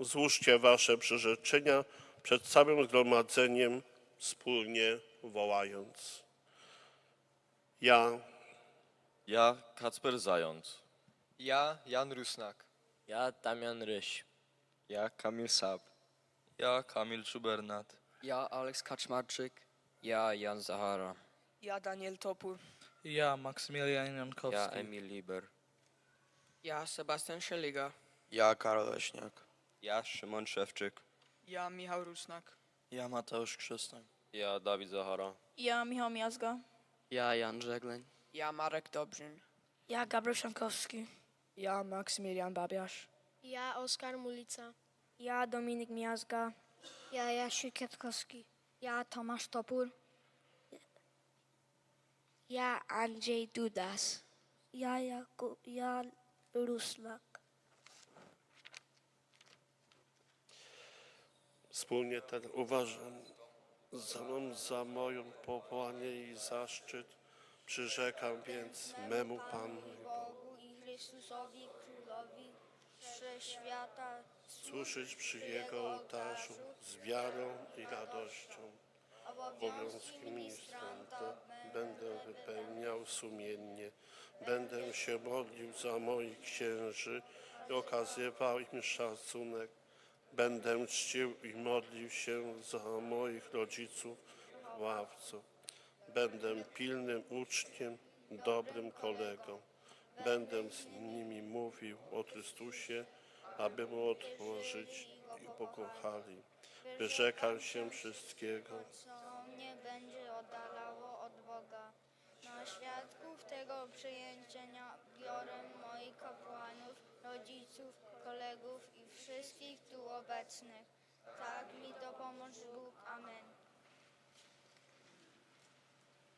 Złóżcie wasze przyrzeczenia przed całym zgromadzeniem, wspólnie wołając. Ja, Ja, Kacper Zając, Ja, Jan Rusnak. Ja Damian Ryś. Ja, Kamil Sab. ja, Kamil Szubernat, Ja, Aleks Kaczmarczyk. Ja Jan Zachara. Ja Daniel Topór. Ja, Maksymilian Jankowski. Ja Emil Liber. Ja Sebastian Szeliga. Ja, Karol Leśniak. Ja, Szymon Szewczyk, Ja Michał Rusnak. ja, Mateusz Krzysztof, Ja Dawid Zachara. Ja Michał Miazga. Ja, Jan Żegleń. Ja Marek Dobrzyn. Ja Gabriel Szankowski. Ja Maksymilian Babiarz. Ja Oskar Mulica. Ja Dominik Miazga. Ja Jasiu Kwiatkowski. Ja Tomasz Topór. Ja Andrzej Dudas. Ja Jakub, ja Rusnak. Wspólnie ten uważam za, mam za moją powołanie i zaszczyt. Przyrzekam więc memu Panu Bogu i Chrystusowi Królowi Wszechświata służyć przy Jego ołtarzu z wiarą i radością. Obowiązki ministranta będę wypełniał sumiennie. Będę się modlił za moich księży i okazywał im szacunek. Będę czcił i modlił się za moich rodziców, ławców. Będę pilnym uczniem, dobrym kolegą. Będę z nimi mówił o Chrystusie, aby mu otworzyć i pokochali. Wyrzekam się wszystkiego, co mnie będzie oddalało od Boga. Na świadków tego przyjęcia biorę moich kapłanów, rodziców, kolegów i wszystkich tu obecnych. Tak mi to pomóż Bóg. Amen.